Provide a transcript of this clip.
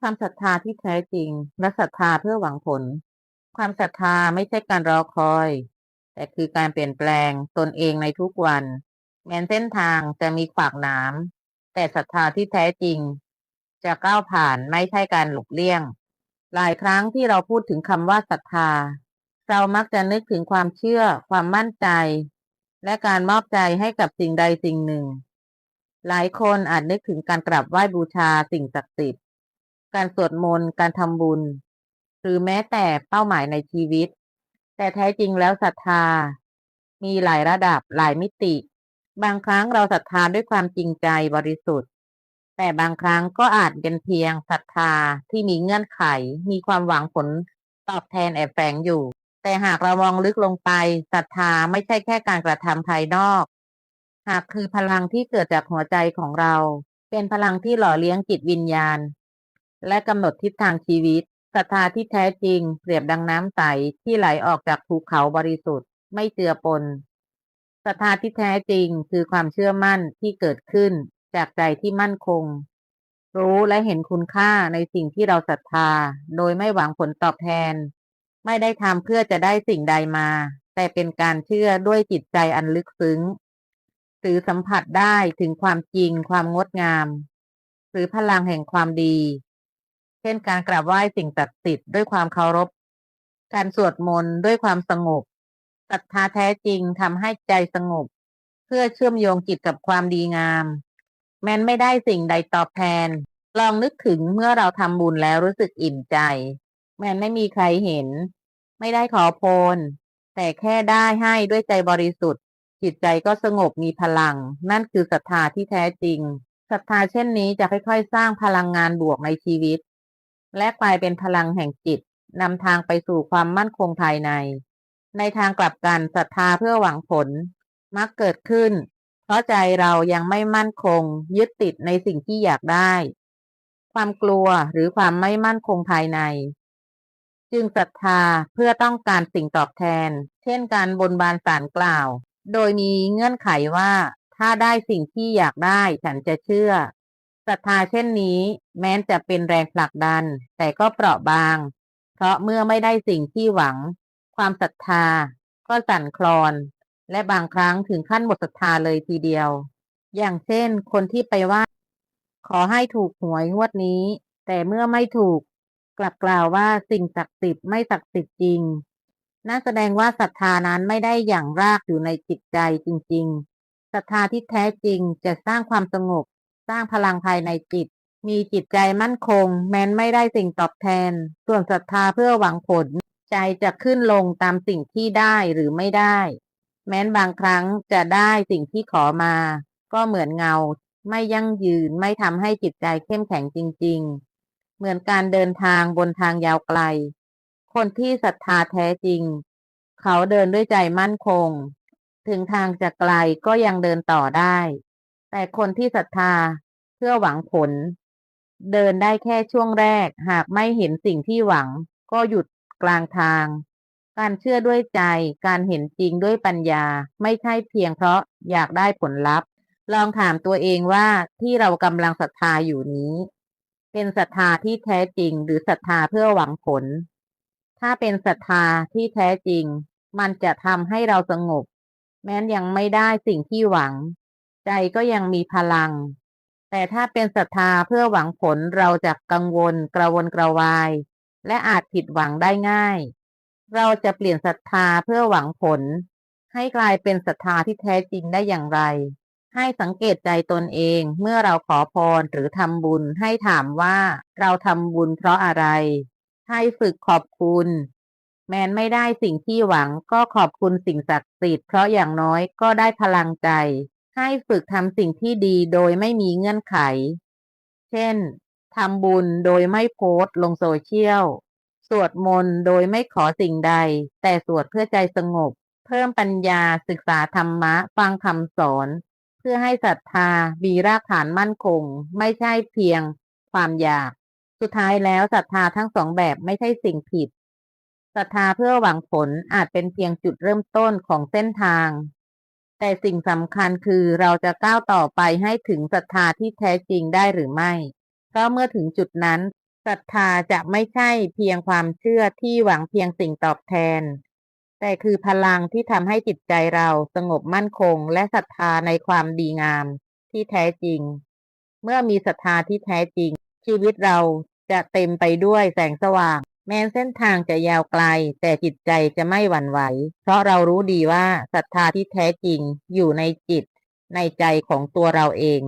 ความศรัทธาที่แท้จริง และศรัทธาเพื่อหวังผล ความศรัทธาไม่ใช่การรอคอย แต่คือการเปลี่ยนแปลงตนเองในทุกวัน แม้นเส้นทางจะมีขวากหนามแต่ศรัทธาที่แท้จริง จะก้าวผ่านไม่ใช่การหลบเลี่ยง หลายครั้งที่เราพูดถึงคำว่าศรัทธา เรามักจะนึกถึงความเชื่อ ความมั่นใจ และการมอบใจให้กับสิ่งใดสิ่งหนึ่ง หลายคนอาจนึกถึงการกราบไหว้บูชาสิ่งศักดิ์สิทธิ์ การสวดมนต์ การทำบุญ หรือแม้แต่เป้าหมายในชีวิต แต่แท้จริงแล้วศรัทธา มีหลายระดับหลายมิติ บางครั้งเราศรัทธาด้วยความจริงใจบริสุทธิ์ แต่บางครั้งก็อาจเป็นเพียงศรัทธาที่มีเงื่อนไข มีความหวังผลตอบแทนแอบแฝงอยู่ แต่หากเรามองลึกลงไปศรัทธาไม่ใช่แค่การกระทำภายนอก หากคือพลังที่เกิดจากหัวใจของเรา เป็นพลังที่หล่อเลี้ยงจิตวิญญาณ และกำหนดทิศทางชีวิตศรัทธาที่แท้จริง เปรียบดังน้ำใสที่ไหลออกจากภูเขาบริสุทธิ์ ไม่เจือปนศรัทธาที่แท้จริงคือความเชื่อมั่นที่เกิดขึ้นจากใจที่มั่นคง รู้และเห็นคุณค่าในสิ่งที่เราศรัทธา โดยไม่หวังผลตอบแทน ไม่ได้ทำเพื่อจะได้สิ่งใดมา แต่เป็นการเชื่อด้วยจิตใจอันลึกซึ้งหรือสัมผัสได้ถึงความจริงความงดงาม หรือพลังแห่งความดี เช่นการกราบไหว้สิ่งศักดิ์สิทธิ์ด้วยความเคารพ การสวดมนต์ด้วยความสงบศรัทธาแท้จริงทำให้ใจสงบ เพื่อเชื่อมโยงจิตกับความดีงาม แม้นไม่ได้สิ่งใดตอบแทน ลองนึกถึงเมื่อเราทำบุญแล้วรู้สึกอิ่มใจ แม้นไม่มีใครเห็น ไม่ได้ขอพรแต่แค่ได้ให้ด้วยใจบริสุทธิ์ จิตใจก็สงบมีพลัง นั่นคือศรัทธาที่แท้จริงศรัทธาเช่นนี้จะค่อย ๆ สร้างพลังงานบวกในชีวิต และกลายเป็นพลังแห่งจิตนำทางไปสู่ความมั่นคงภายใน ในทางกลับกันศรัทธาเพื่อหวังผล มักเกิดขึ้น เพราะใจเรายังไม่มั่นคง ยึดติดในสิ่งที่อยากได้ ความกลัวหรือความไม่มั่นคงภายใน จึงศรัทธาเพื่อต้องการสิ่งตอบแทน เช่นการบนบานสารกล่าว โดยมีเงื่อนไขว่า ถ้าได้สิ่งที่อยากได้ฉันจะเชื่อ ศรัทธาเช่นนี้ แม้จะเป็นแรงผลักดัน แต่ก็เปราะบาง เพราะเมื่อไม่ได้สิ่งที่หวัง ความศรัทธาก็สั่นคลอน และบางครั้งถึงขั้นหมดศรัทธาเลยทีเดียว อย่างเช่น คนที่ไปว่า ขอให้ถูกหวยงวดนี้ แต่เมื่อไม่ถูก กลับกล่าวว่าสิ่งศักดิ์สิทธิ์ไม่ศักดิ์สิทธิ์จริงนั่นแสดงว่าศรัทธานั้นไม่ได้อย่างรากอยู่ในจิตใจจริง ๆศรัทธาที่แท้จริงจะสร้างความสงบ สร้างพลังภายในจิต มีจิตใจมั่นคง แม้นไม่ได้สิ่งตอบแทน ส่วนศรัทธาเพื่อหวังผล ใจจะขึ้นลงตามสิ่งที่ได้หรือไม่ได้ แม้นบางครั้งจะได้สิ่งที่ขอมา ก็เหมือนเงา ไม่ยั่งยืนไม่ทำให้จิตใจเข้มแข็งจริง ๆ เหมือนการเดินทางบนทางยาวไกล คนที่ศรัทธาแท้จริง เขาเดินด้วยใจมั่นคง ถึงทางจะไกลก็ยังเดินต่อได้ แต่คนที่ศรัทธาเพื่อหวังผล เดินได้แค่ช่วงแรก หากไม่เห็นสิ่งที่หวัง ก็หยุดกลางทาง การเชื่อด้วยใจ การเห็นจริงด้วยปัญญา ไม่ใช่เพียงเพราะอยากได้ผลลัพธ์ ลองถามตัวเองว่าที่เรากำลังศรัทธาอยู่นี้ เป็นศรัทธาที่แท้จริง หรือศรัทธาเพื่อหวังผล ถ้าเป็นศรัทธาที่แท้จริง มันจะทำให้เราสงบ แม้นยังไม่ได้สิ่งที่หวัง ใจก็ยังมีพลัง แต่ถ้าเป็นศรัทธาเพื่อหวังผลเราจะกังวลกระวนกระวาย และอาจผิดหวังได้ง่าย เราจะเปลี่ยนศรัทธาเพื่อหวังผล ให้กลายเป็นศรัทธาที่แท้จริงได้อย่างไร ให้สังเกตใจตนเองเมื่อเราขอพรหรือทำบุญให้ถามว่าเราทำบุญเพราะอะไร ให้ฝึกขอบคุณแม้นไม่ได้สิ่งที่หวังก็ขอบคุณสิ่งศักดิ์สิทธิ์เพราะอย่างน้อยก็ได้พลังใจ ให้ฝึกทำสิ่งที่ดีโดยไม่มีเงื่อนไข เช่นทำบุญโดยไม่โพสต์ลงโซเชียล สวดมนต์โดยไม่ขอสิ่งใด แต่สวดเพื่อใจสงบ เพิ่มปัญญาศึกษาธรรมะ ฟังคำสอน เพื่อให้ศรัทธามีรากฐานมั่นคง ไม่ใช่เพียง ความอยาก สุดท้ายแล้วศรัทธาทั้งสองแบบไม่ใช่สิ่งผิดศรัทธาเพื่อหวังผลอาจเป็นเพียงจุดเริ่มต้นของเส้นทาง แต่สิ่งสำคัญคือเราจะก้าวต่อไปให้ถึงศรัทธาที่แท้จริงได้หรือไม่ เพราะเมื่อถึงจุดนั้นศรัทธาจะไม่ใช่เพียงความเชื่อที่หวังเพียงสิ่งตอบแทน แต่คือพลังที่ทำให้จิตใจเราสงบมั่นคง และศรัทธาในความดีงามที่แท้จริง เมื่อมีศรัทธาที่แท้จริง ชีวิตเราจะเต็มไปด้วยแสงสว่าง แม้เส้นทางจะยาวไกล แต่จิตใจจะไม่หวั่นไหว เพราะเรารู้ดีว่าศรัทธาที่แท้จริงอยู่ในจิต ในใจของตัวเราเอง